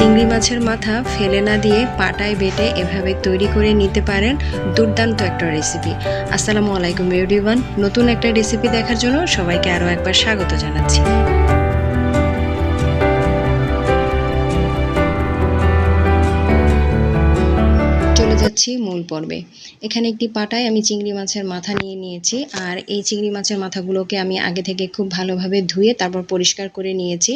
চিংড়ি মাছের মাথা ফেলে না দিয়ে পাটায় বেটে এভাবে তৈরি করে নিতে পারেন দুর্দান্ত একটা রেসিপি আসসালামু আলাইকুম এভরিওয়ান নতুন একটা রেসিপি দেখার জন্য সবাইকে আরও একবার স্বাগত জানাচ্ছি। যাচ্ছি মূল পর্বে। এখানে একটি পাটায় আমি চিংড়ি মাছের মাথা নিয়ে নিয়েছি আর এই চিংড়ি মাছের মাথাগুলোকে আমি আগে থেকে খুব ভালোভাবে ধুয়ে তারপর পরিষ্কার করে নিয়েছি।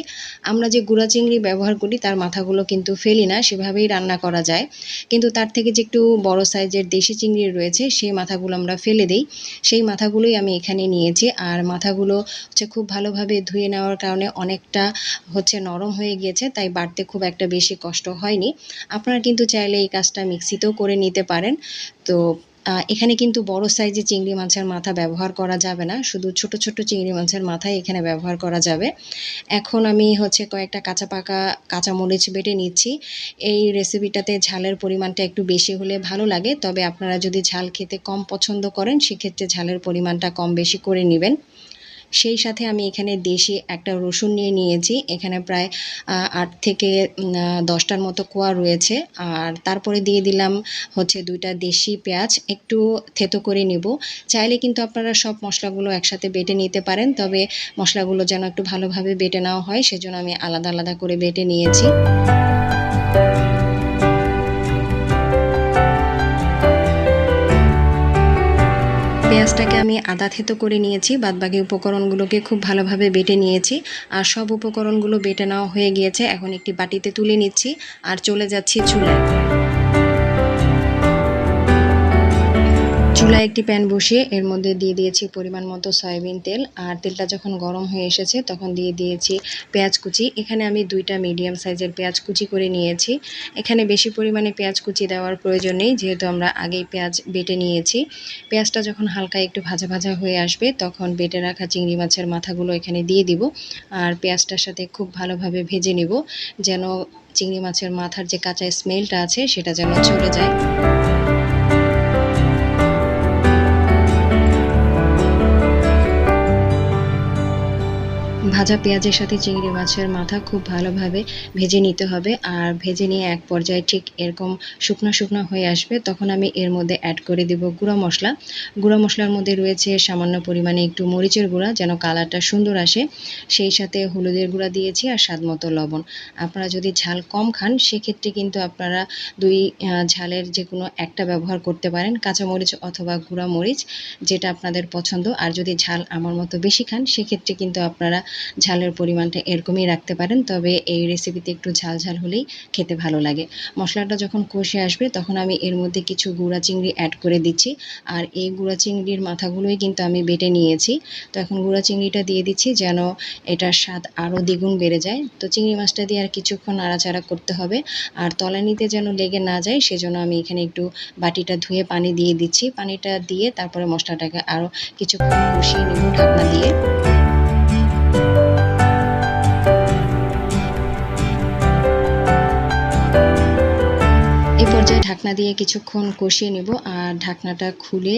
আমরা যে গুঁড়া চিংড়ি ব্যবহার করি তার মাথাগুলো কিন্তু ফেলি না, সেভাবেই রান্না করা যায়। কিন্তু তার থেকে যে একটু বড় সাইজের দেশি চিংড়ি রয়েছে, সেই মাথাগুলো আমরা ফেলে দিই। সেই মাথাগুলোই আমি এখানে নিয়েছি আর মাথাগুলো হচ্ছে খুব ভালোভাবে ধুয়ে নেওয়ার কারণে অনেকটা হচ্ছে নরম হয়ে গিয়েছে, তাই বাড়তে খুব একটা বেশি কষ্ট হয়নি। আপনারা কিন্তু চাইলে এই কাজটা মিক্সিতেও করে নিতে পারেন। তো এখানে কিন্তু বড় সাইজে চিংড়ি মাছের মাথা ব্যবহার করা যাবে না। শুধু ছোট ছোট চিংড়ি মাছের মাথাই এখানে ব্যবহার করা যাবে। এখন আমি হচ্ছে কয়েকটা কাঁচা পাকা কাঁচা মরিচ বেটে নিচ্ছি। এই রেসিপিটাতে ঝালের পরিমাণটা একটু বেশি হলে ভালো লাগে। তবে আপনারা যদি ঝাল খেতে কম পছন্দ করেন, সেক্ষেত্রে ঝালের পরিমাণটা কম বেশি করে নেবেন। সেই সাথে আমি এখানে দেশি একটা রসুন নিয়ে নিয়েছি। এখানে প্রায় আট থেকে দশটার মতো কোয়া রয়েছে। আর তারপরে দিয়ে দিলাম হচ্ছে দুইটা দেশি পেঁয়াজ। একটু থেতো করে নিব। চাইলে কিন্তু আপনারা সব মশলাগুলো একসাথে বেটে নিতে পারেন। তবে মশলাগুলো যেন একটু ভালোভাবে বেটে নেওয়া হয়, সেজন্য আমি আলাদা আলাদা করে বেটে নিয়েছি। পেঁয়াজটাকে আমি আদা থেতো করে নিয়েছি, বাদবাকি উপকরণগুলোকে খুব ভালোভাবে বেটে নিয়েছি। আর সব উপকরণগুলো বেটে নেওয়া হয়ে গিয়েছে, এখন একটি বাটিতে তুলে নিচ্ছি, আর চলে যাচ্ছি চুলায়। চুলায় একটি প্যান বসিয়ে এর মধ্যে দিয়ে দিয়েছি পরিমাণ মতো সয়াবিন তেল। আর তেলটা যখন গরম হয়ে এসেছে, তখন দিয়ে দিয়েছি পেঁয়াজ কুচি। এখানে আমি দুইটা মিডিয়াম সাইজের পেঁয়াজ কুচি করে নিয়েছি। এখানে বেশি পরিমাণে পেঁয়াজ কুচি দেওয়ার প্রয়োজন নেই, যেহেতু আমরা আগেই পেঁয়াজ বেটে নিয়েছি। পেঁয়াজটা যখন হালকা একটু ভাজা ভাজা হয়ে আসবে, তখন বেটে রাখা চিংড়ি মাছের মাথাগুলো এখানে দিয়ে দিব। আর পেঁয়াজটার সাথে খুব ভালোভাবে ভেজে নিব, যেন চিংড়ি মাছের মাথার যে কাঁচা স্মেলটা আছে, সেটা যেন চলে যায়। ভাজা পেঁয়াজের সাথে চিংড়ি মাছের মাথা খুব ভালোভাবে ভেজে নিতে হবে। আর ভেজে নিয়ে এক পর্যায়ে ঠিক এরকম শুকনো শুকনো হয়ে আসবে, তখন আমি এর মধ্যে অ্যাড করে দেব গুঁড়া মশলা। গুঁড়া মশলার মধ্যে রয়েছে সামান্য পরিমাণে একটু মরিচের গুঁড়া, যেন কালারটা সুন্দর আসে। সেই সাথে হলুদের গুঁড়া দিয়েছি আর স্বাদ মতো লবণ। আপনারা যদি ঝাল কম খান, সেক্ষেত্রে কিন্তু আপনারা দুই ঝালের যে কোনো একটা ব্যবহার করতে পারেন কাঁচা মরিচ অথবা গুঁড়া মরিচ, যেটা আপনাদের পছন্দ। আর যদি ঝাল আমার মতো বেশি খান, সেক্ষেত্রে কিন্তু আপনারা ঝালের পরিমাণটা এরকমই রাখতে পারেন, তবে এই রেসিপিতে একটু ঝাল ঝাল হলেই খেতে ভালো লাগে। মশলাটা যখন কষে আসবে, তখন আমি এর মধ্যে কিছু গুঁড়া চিংড়ি অ্যাড করে দিচ্ছি। আর এই গুঁড়া চিংড়ির মাথাগুলোই কিন্তু আমি বেটে নিয়েছি। তো এখন গুঁড়া চিংড়িটা দিয়ে দিচ্ছি যেন এটার স্বাদ আরও দ্বিগুণ বেড়ে যায়। তো চিংড়ি মাছটা দিয়ে আর কিছুক্ষণ নাড়াচাড়া করতে হবে। আর তলানিতে যেন লেগে না যায়, সেজন্য আমি এখানে একটু বাটিটা ধুয়ে পানি দিয়ে দিচ্ছি। পানিটা দিয়ে তারপরে মশলাটাকে আরও কিছুক্ষণ কষিয়ে নেব ঢাকনা দিয়ে। এই পর্যায়ে ঢাকনা দিয়ে কিছুক্ষণ কষিয়ে নেব আর ঢাকনাটা খুলে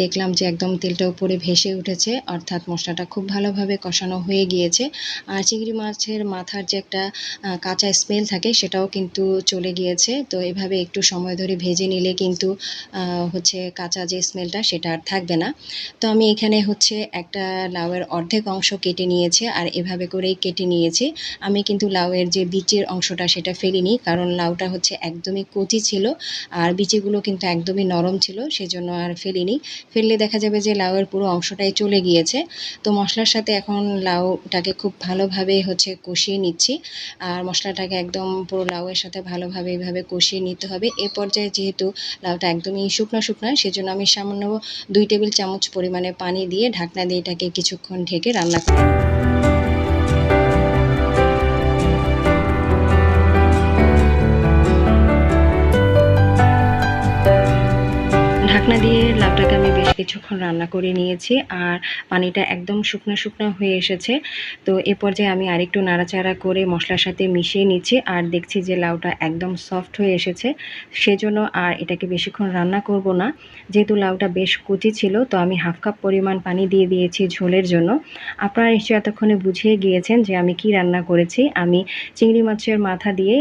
দেখলাম যে একদম তেলটা উপরে ভেসে উঠেছে, অর্থাৎ মশলাটা খুব ভালোভাবে কষানো হয়ে গিয়েছে। আর চিংড়ি মাছের মাথার যে একটা কাঁচা স্মেল থাকে সেটাও কিন্তু চলে গিয়েছে। তো এভাবে একটু সময় ধরে ভেজে নিলে কিন্তু হচ্ছে কাঁচা যে স্মেলটা সেটা আর থাকবে না। তো আমি এখানে হচ্ছে একটা লাউয়ের অর্ধেক অংশ কেটে নিয়েছি আর এভাবে করেই কেটে নিয়েছি। আমি কিন্তু লাউয়ের যে বীজের অংশটা সেটা ফেলিনি, কারণ লাউটা হচ্ছে একদমই কচি ছিল আর বিচিগুলো কিন্তু একদমই নরম ছিল, সেজন্য আর ফেলিনি। ফেললে দেখা যাবে যে লাউয়ের পুরো অংশটাই চলে গিয়েছে। তো মশলার সাথে এখন লাউটাকে খুব ভালোভাবে হচ্ছে কষিয়ে নিচ্ছি। আর মশলাটাকে একদম পুরো লাউয়ের সাথে ভালোভাবে এইভাবে কষিয়ে নিতে হবে। এ পর্যায়ে যেহেতু লাউটা একদমই শুকনো শুকনো, সেজন্য আমি সামান্য দুই টেবিল চামচ পরিমাণে পানি দিয়ে ঢাকনা দিয়ে এটাকে কিছুক্ষণ ঢেকে রান্না করি ঢাকনা দিয়ে লাউটাকে আমি বেশ কিছুক্ষণ রান্না করে নিয়েছি আর পানিটা একদম শুকনো শুকনো হয়ে এসেছে। তো এ পর্যায়ে আমি আরেকটু নাড়াচাড়া করে মশলার সাথে মিশিয়ে নিচ্ছি আর দেখছি যে লাউটা একদম সফট হয়ে এসেছে। সেজন্য আর এটাকে বেশিক্ষণ রান্না করব না। যেহেতু লাউটা বেশ কুচি ছিল, তো আমি হাফ কাপ পরিমাণ পানি দিয়ে দিয়েছি ঝোলের জন্য। আপনারা নিশ্চয়ই এতক্ষণে বুঝিয়ে গিয়েছেন যে আমি কি রান্না করেছি। আমি চিংড়ি মাছের মাথা দিয়ে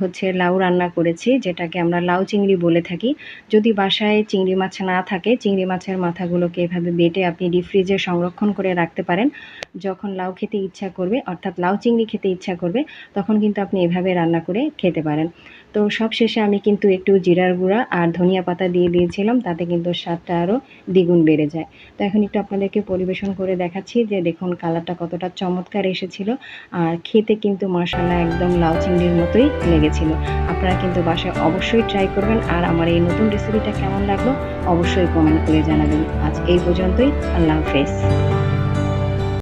হচ্ছে লাউ রান্না করেছি, যেটাকে আমরা লাউ চিংড়ি বলে থাকি। যদি বাসায় চিংড়ি মাছ না থাকে, চিংড়ি মাছের মাথাগুলোকে এভাবে বেটে আপনি ডিপ ফ্রিজে সংরক্ষণ করে রাখতে পারেন। যখন লাউ খেতে ইচ্ছা করবে, অর্থাৎ লাউ চিংড়ি খেতে ইচ্ছা করবে, তখন কিন্তু আপনি এভাবে রান্না করে খেতে পারেন। তো সব শেষে আমি কিন্তু একটু জিরার গুঁড়া আর ধনিয়া পাতা দিয়ে দিয়েছিলাম, তাতে কিন্তু স্বাদটা আরও দ্বিগুণ বেড়ে যায়। তো এখন একটু আপনাদেরকে পরিবেশন করে দেখাচ্ছি যে দেখুন কালারটা কতটা চমৎকার এসেছিল আর খেতে কিন্তু মাসাল্লাহ একদম লাউ চিংড়ির মতোই লেগেছিল। আপনারা কিন্তু বাসায় অবশ্যই ট্রাই করবেন আর আমার এই নতুন রেসিপিটা কেমন লাগল অবশ্যই কমেন্ট করে জানাবেন। আজ এই পর্যন্তই, আল্লাহ হাফেজ।